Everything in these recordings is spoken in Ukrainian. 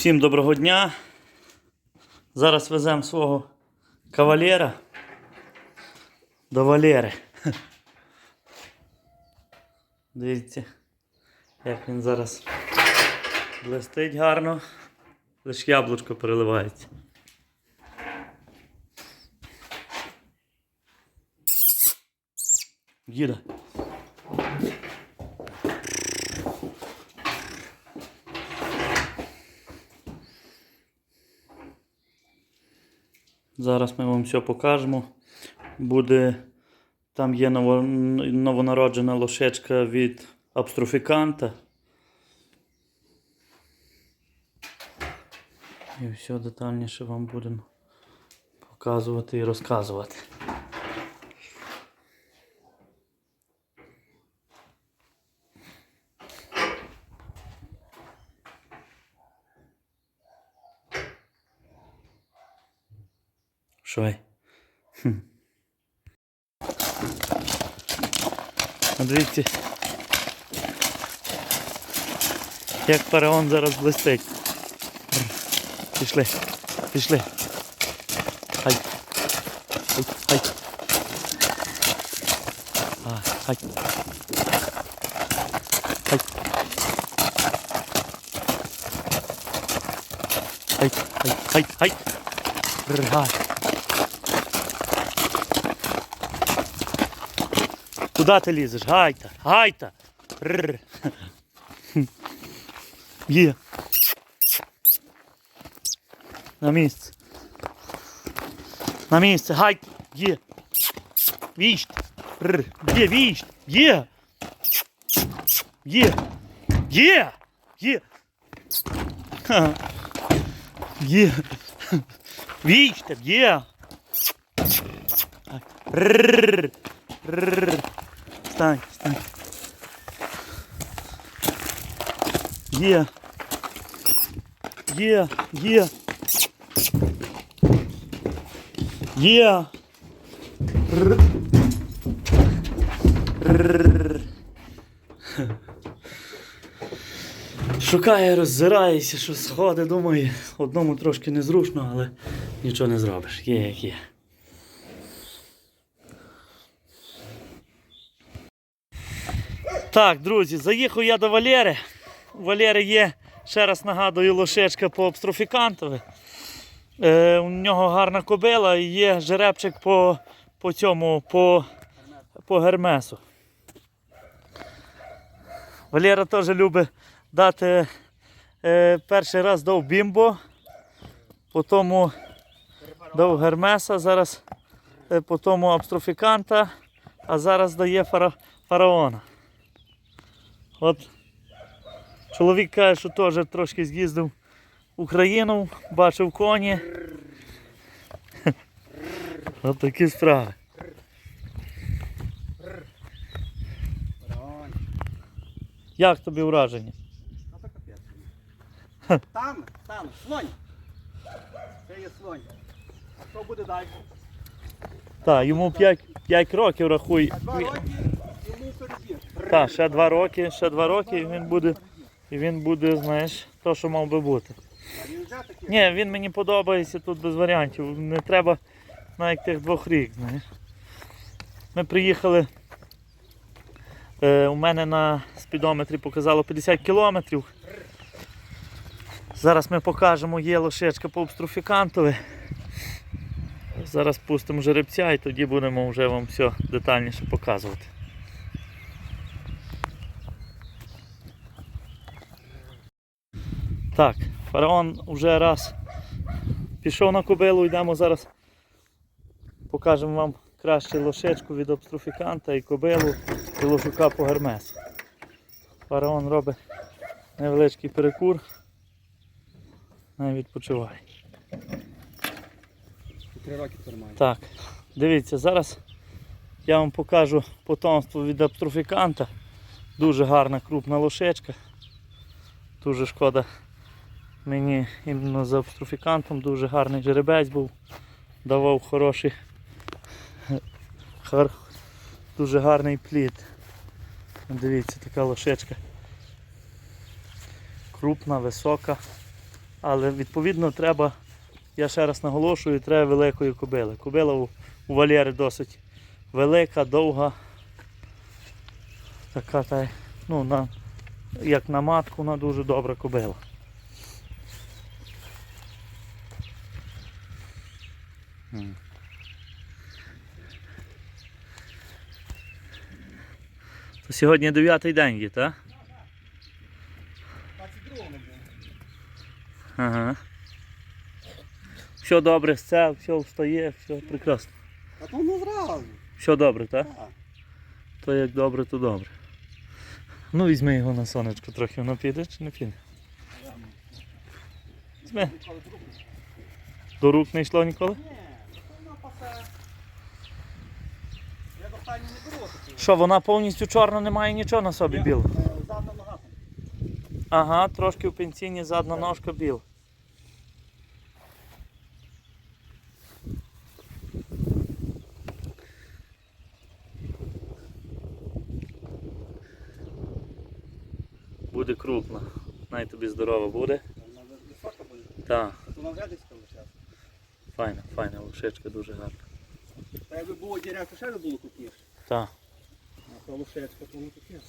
Всім доброго дня. Зараз веземо свого кавалера до Валери. Дивіться, як він зараз блистить гарно. Лише яблучко переливається. Їда. Зараз ми вам все покажемо. Буде, там є ново, новонароджена лошечка від абстрофіканта. І все детальніше вам будемо показувати і розказувати. Що? Хм. А Дивіться, як фараон зараз блистить. Пішли, пішли. Хай. Хай, хай. А, хай. Хай. Хай, хай, хай, хай. Ргай. Куда ти лізеш? Гайта, гайта. Є. На місце. На місце, гайта. Є. Віщ. Є, віщ. Є. Є. Є. Є. Є. Віщ там, є. Рр. Рр. Встань, встань. Є. Є, є. Є. Шукає, роззирається, що сходи, думаю, одному трошки незручно, але нічого не зробиш. Є як є. Так, друзі, заїхав я до Валери. У Валери є, ще раз нагадую, лошечка по обстрофікантові. Е, у нього гарна кобила і є жеребчик по, по цьому, по, по гермесу. Валера теж любить дати е, перший раз дав бімбо, потім дав гермеса, зараз е, потім абстрофіканта, а зараз дає фара, фараона. От чоловік каже, що теж трошки з'їздив в Україну, бачив коні. От такі справи. Як тобі враження? Ну. Там, там, слонь. Це є слонь. А що буде далі? Так, йому 5, 5 років рахуй. А два роки йому перебір. Так, ще 2 роки, ще 2 роки і він буде, і він буде, знаєш, то, що мав би бути. Ні, він мені подобається тут без варіантів. Не треба навіть тих двох рік. Знаєш. Ми приїхали. Е, у мене на спідометрі показало 50 кілометрів. Зараз ми покажемо, є лошечка по обстрофікантові. Зараз пустимо жеребця і тоді будемо вже вам все детальніше показувати. Так, фараон вже раз пішов на кобилу, йдемо зараз покажемо вам краще лошечку від обстрофіканта і кобилу і лошука по гермесу. Фараон робить невеличкий перекур, не відпочиває. Три роки нормально. Так, дивіться, зараз я вам покажу потомство від абстрофіканта. Дуже гарна крупна лошечка. Дуже шкода мені іменно з абстрофікантом, дуже гарний жеребець був. Давав хороший, хар, дуже гарний плід. Дивіться, така лошечка. Крупна, висока, Але відповідно треба, я ще раз наголошую, треба великої кобили. Кобила у, у Валєри досить велика, довга. Така та, ну, на, як на матку, вона дуже добра кобила. То сьогодні дев'ятий день є, так? 22 не. Ага. Все добре, все, все встає, все прекрасно. А то не зразу. Все добре, так? Так. То як добре, то добре. Ну візьми його на сонечко трохи, воно піде чи не піде? Візьми. До рук не йшло ніколи? Ні, то вона пасе. Я до стані не беру таку. Що, вона повністю чорна, немає нічого на собі білого? Задна нога. Ага, трошки в пенсійні задна ножка біла. Буде крупна. Най тобі здорова буде. Так, Вона вже десь лише. файна, файна лошечка, дуже гарна. Та якби було діряко, ще би було крупніше. Так. Таке.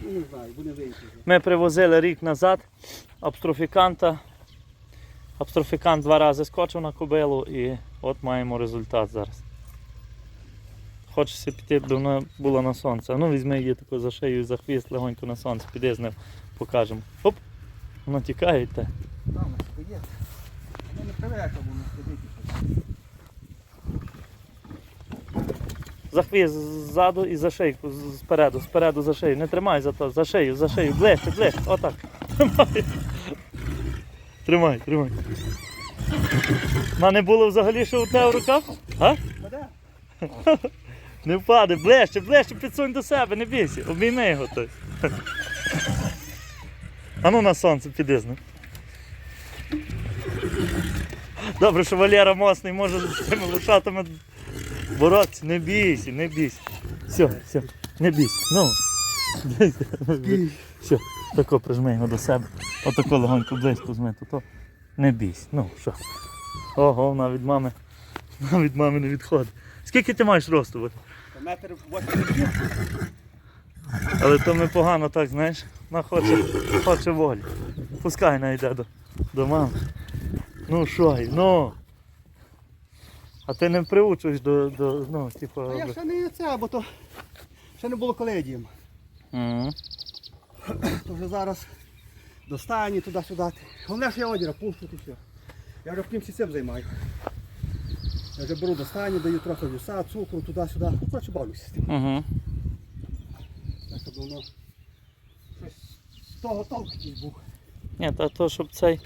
Ну не знаю, буде вийти. Ми привозили рік назад абстрофіканта. Абстрофікант два рази скочив на кобилу і от маємо результат зараз. Хочеться піти, бо вона була на сонце. Ну візьми її таку за шию і за хвіст легонько на сонце, піди з ним покажемо. Оп! Вона тікає та. Там ось є. Вона не привека, бо не сидить. За хвіст ззаду і за шийку, спереду, спереду за шию. Не тримай за то, за шию, за шию. Ближче, ближче. Отак. Тримай. Тримай, тримай. Вона не було взагалі, що у тебе в руках? А? Не впаде, ближче, ближче, підсунь до себе, не бійся, обійми його той. А ну на сонце піди з ним. Добре, що Валера моцний може з цими лошатами боротися. Не бійся, не бійся. Все, все, не бійся. Ну. Все, тако прижми його до себе. Отако легонько близько зми, то, то не бійся. Ну що. Ого, вона від мами. Вона від мами не відходить. Скільки ти маєш росту? Метр 80. Але то ми погано так, знаєш. Вона хоче, хоче волі. Пускай вона йде до, до мами. Ну що, ну. А ти не приучуєш до, до ну, типу. А я ще не це, бо то ще не було коли дім. Мгм. То вже зараз до стані туди-сюди. Головне, що я одіра пущу і все. Я вже в кінці цим займаю. Я вже беру до стані, даю трохи віса, цукру, туди-сюди. Ну, коротше, бавлюся з тим. Так, щоб воно щось з того толк якийсь був. Ні, та то, щоб цей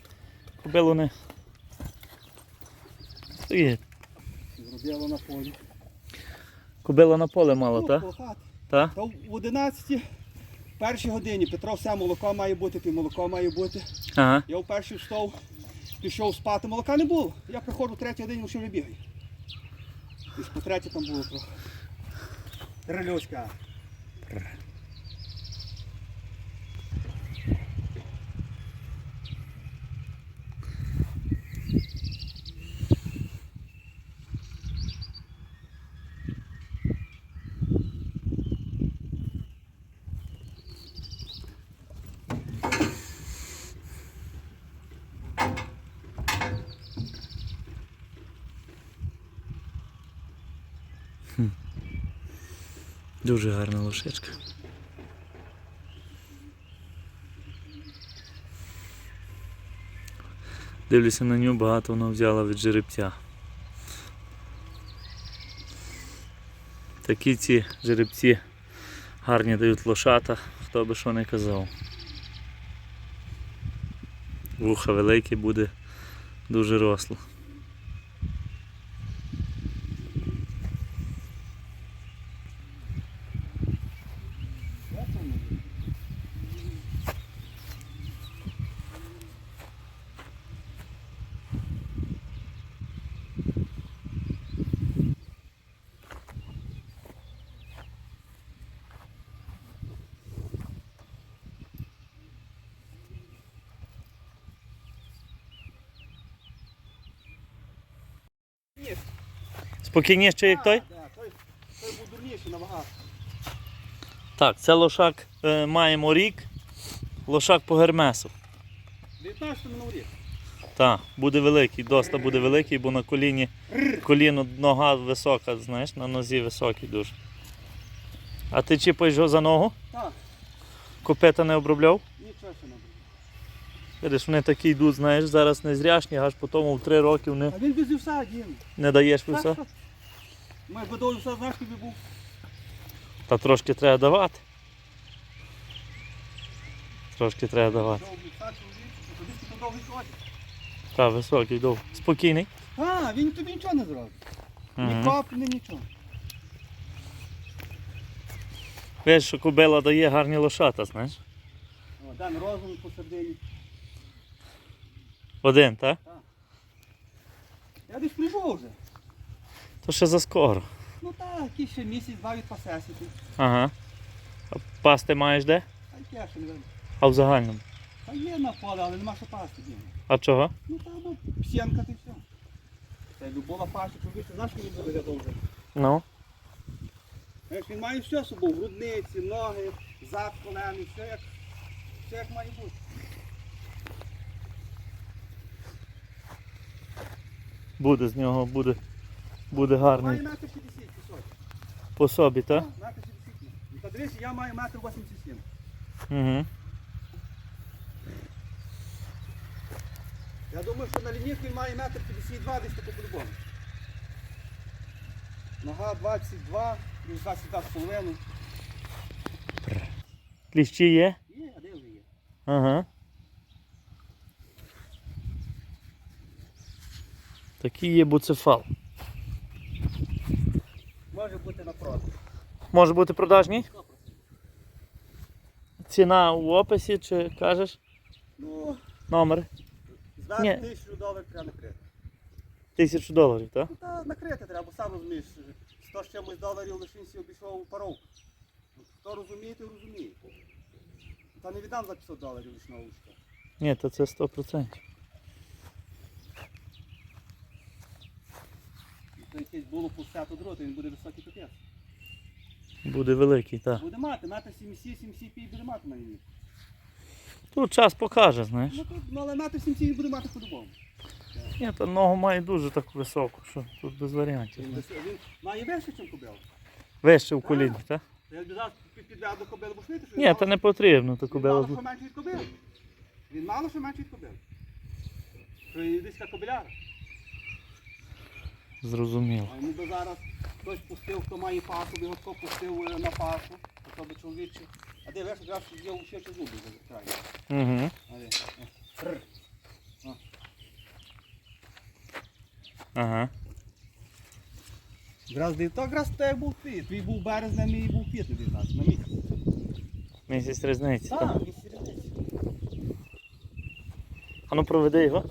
кобилу не. Стоїть. Зробило на полі. Кобила на поле мало, Ну, так? хати. Та? Та в 11 першій годині Петро все молоко має бути, пів молоко має бути. Ага. Я в перший встав, пішов спати, молока не було. Я приходжу в третій годині, що вже бігаю. І по третій там було трохи. Рельочка. Дуже гарна лошечка. Дивлюся на нього, багато вона взяла від жеребця. Такі ці жеребці гарні дають лошата, хто би що не казав. Вуха велике буде дуже росло. Спокійніше. Як той? Той, був дурніший набагато. Так, це лошак е, маємо рік. Лошак по гермесу. 19 минув рік. Так, буде великий, доста буде великий, бо на коліні коліно нога висока, знаєш, на нозі високий дуже. А ти чіпаєш його за ногу? Так, Копита не обробляв? нічого ще не. Видиш, вони такі йдуть, знаєш, зараз незрячні, аж потім в 3 роки вони А він без вівса, Дім. не даєш вівса. Ми б до вівса, знаєш, тобі був. Та трошки треба давати. Трошки треба давати. Довгий вівса, чоловік, тобі тут довгий ходить. Так, високий, довгий. Спокійний. А, він тобі нічого не зробить. Ні копи, ні нічого. Видиш, що кобила дає гарні лошата, знаєш. О, дан розум посередині. Один, так? Так. Я десь прийшов вже. То ще заскоро. Ну так, який ще місяць-два від пасесити. Ага. А пасти маєш де? А яке ще не видно. А в загальному. Та є на поле, але нема що пасти. А чого? Ну там ну, псенка ти все. Та й любова пасти, чоловік, знаєш, він буде довго. Ну. Знаєш, Він має все з собою, грудниці, ноги, зад, колени, все як, все як має бути. Буде з нього, буде, буде Має гарний метр 50 пісок. по собі, так? Метр 50. Ну, Та дивись, я маю метр 87. Угу. Я думаю, що на лінійку він має метр 52 десь тако по-любому. Нога 22, плюс 22 з половиною. Кліщі є? Є, а де вже є? Ага. Такий є буцефал. Може бути на продаж. Може бути продажній? Ціна у описі чи кажеш Ну, номер? Ні. тисячу доларів треба накрити. Тисячу доларів, так? Ну та накрити треба, бо сам розумієш, 100 з чимось доларів всі обійшов у паровку. Хто розуміє, той розуміє. Та не віддам за 500 доларів лишного лучка. Ні, то це 100%. То якесь було 50 дроту, він буде високий капець. Буде великий, так. Буде мати, метр 70, 75 буде мати на лінії. Тут час покаже, знаєш. Ну, тут, ну але метр 70 він буде мати по-любому. Ні, та ногу має дуже таку високу, що тут без варіантів. Він, знаєш. вис- він має вище, ніж кобила. Вище в коліні, так? Я б зараз під- до кобили, швидше, що Ні, він то не потрібно, то Він мало що менше від кобили. Він мало що менше від кобили. Що і десь кобиляра. Зрозуміло. А йому би зараз хтось пустив, хто має пасу, його хто пустив е, на пасу, то би чоловіче. А де веш, якраз є ще чи зуби за край. Угу. Ага. Граз де то граз те був твій. Твій був березня, мій був квітень від нас, на місяць. Місяць різниці. Так. Так, місяць різниці. А ну проведи його.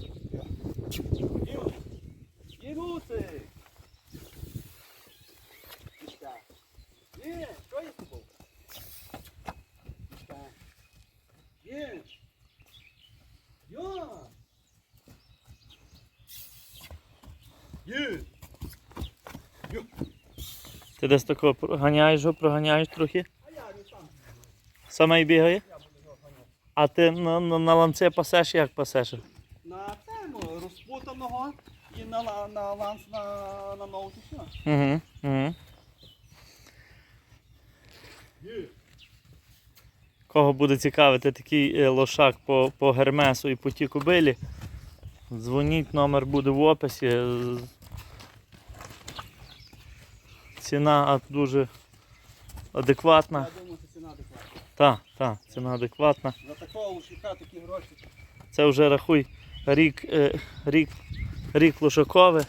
Єнуси! Є, що є з тобою? Є! Йо! Є! Йо! Ти десь тако проганяєш його, проганяєш трохи. Саме й бігає. А ти на, на, на ланце пасеш, як пасеш? На цьому розпутаного і на, на ланц на, на ноуті. Угу. Угу. Кого буде цікавити такий е, лошак по, по гермесу і по тій кобилі, дзвоніть, номер буде в описі. З- Ціна дуже адекватна. Я думаю, що ціна адекватна. Так, так, ціна адекватна. За такого лошика такі гроші. Це вже рахуй рік, е, рік, рік лошакове.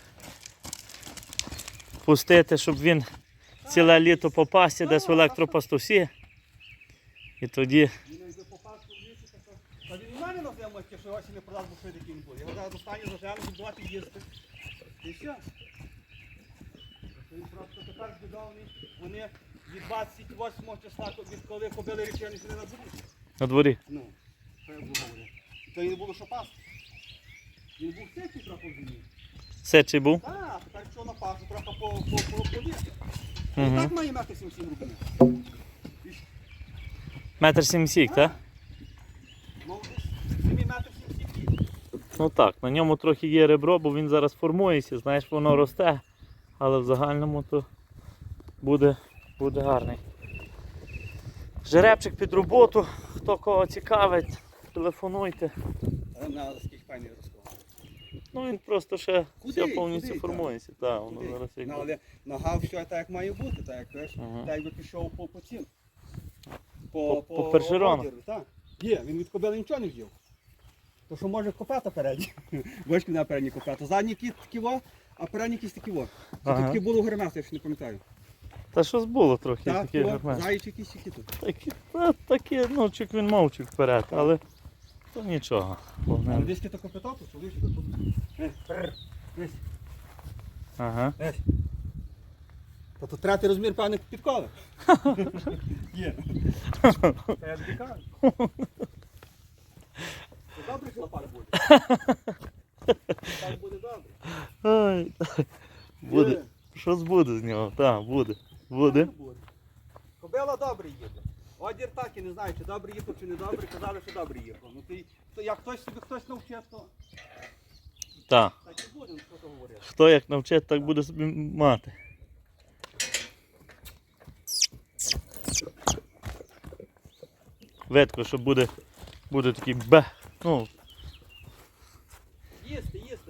Пустити, щоб він ціле літо попасти десь в електропастусі. І тоді Він йде по паску в то- Та він у мене на землі, що ще не продав, бо швидкий він буде. Я зараз достану за землю, будувати їздити. І все. Він просто тепер збудований. Вони від 28 числа, від коли кобили речені, що не набудуть. на дворі. Ну, що я буду говорити. То і не було що пасти. Він був тихий трохи в землі. Сечий був? Так, так що на пасу, трохи по, по, по, по лісу. Угу. Так має мати 7-7 років. Метр сімсік, так? Ну, десь 7 метрів 7 Ну так, на ньому трохи є ребро, бо він зараз формується, знаєш, воно росте, але в загальному то буде, буде гарний. Жеребчик під роботу, хто кого цікавить, телефонуйте. На скільки. Ну він просто ще Куди? повністю Куди? формується. Так, воно зараз як Ну, але нога все так як має бути, так як знаєш, Ага. так якби пішов по, по. По- по першерону. одіру, Так. Є, він від кобили нічого не вдів. То що може копета передні. Бачки на передні копета. Задні кіт такі во, а передні кість такі во. Це Ага. такі було гримаси, я ще не пам'ятаю. Та щось було трохи Так, такі во, гармешки. якісь такі тут. Такі, та, такі, ну, чик він мовчик вперед, але то нічого. Головне. десь то копета, то що лише тут. Е, десь, Ага. десь. Та тут третій розмір певних підкови. Є. Та я тобі кажу. Добре, що лопар буде. Так. Ай. Буде. Щось буде з нього, так, буде. Буде. Кобила добре їде. Одір так і не знаю, чи добре їхав, чи не добре, казали, що добре їхав. Ну ти, то як хтось собі хтось навчив, то Так. так і буде, ну, що то говорити. Хто як навчить, так буде собі мати. Ветко, що буде, буде такий бе. Ну,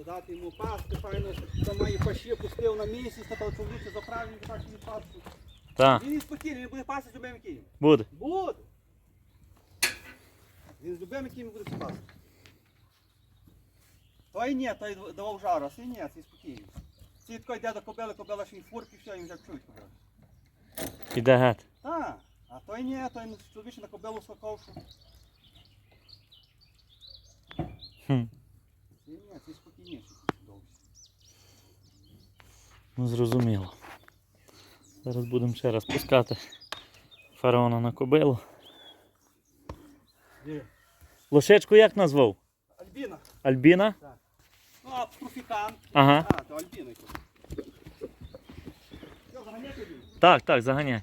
дати йому пасти, файно, що має пащі, пустив на місяць, та того чоловіче заправив, так собі пасти. так, Він спокійний, він буде пасти з любим києм. буде. Буде. Він з любим києм буде пасти. Той ні, той давав жару, а цей ні, цей спокійний. Цей такий йде до кобили, кобила ще й фурки, все, він вже чують кобили. Іде геть. Так, а той ні, той чоловіче на кобилу скакав, що. Хм. Цей ні, цей спокійніший. довший. Ну, зрозуміло. Зараз будемо ще раз пускати фараона на кобилу. Лошечку як назвав? Альбіна. Альбіна? Так. Ну, а профікант. Ага. А, то Альбіна якось. Що, заганяти Так, так, заганяй.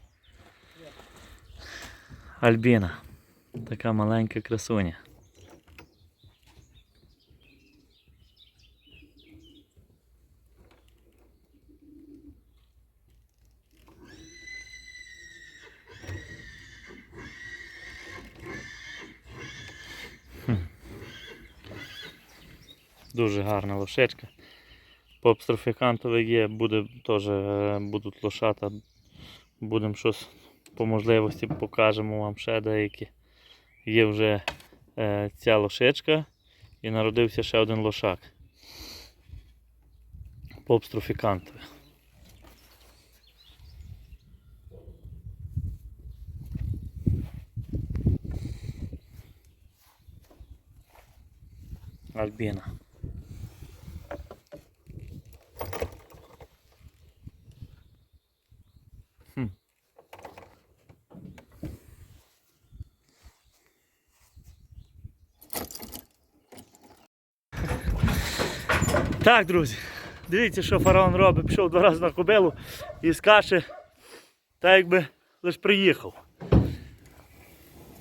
Альбіна. Така маленька красуня. Дуже гарна лошечка. Попстрофікантове є, буде теж е, будуть лошата. Будемо щось по можливості покажемо вам ще деякі. Є вже е, ця лошечка і народився ще один лошак. Попстрофікантове. Альбіна. Так, друзі, дивіться, що фараон робить. Пішов два рази на кобилу і скаче, так якби лише приїхав.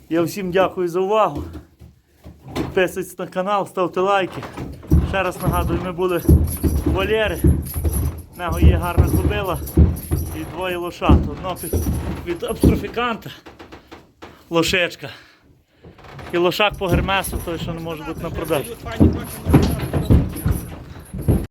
Я всім дякую за увагу. Підписуйтесь на канал, ставте лайки. Ще раз нагадую, ми були у Валєри. В нього є гарна кобила і двоє лошат. Одно від, від абстрофіканта, лошечка. І лошак по гермесу, той, що не може бути на продаж.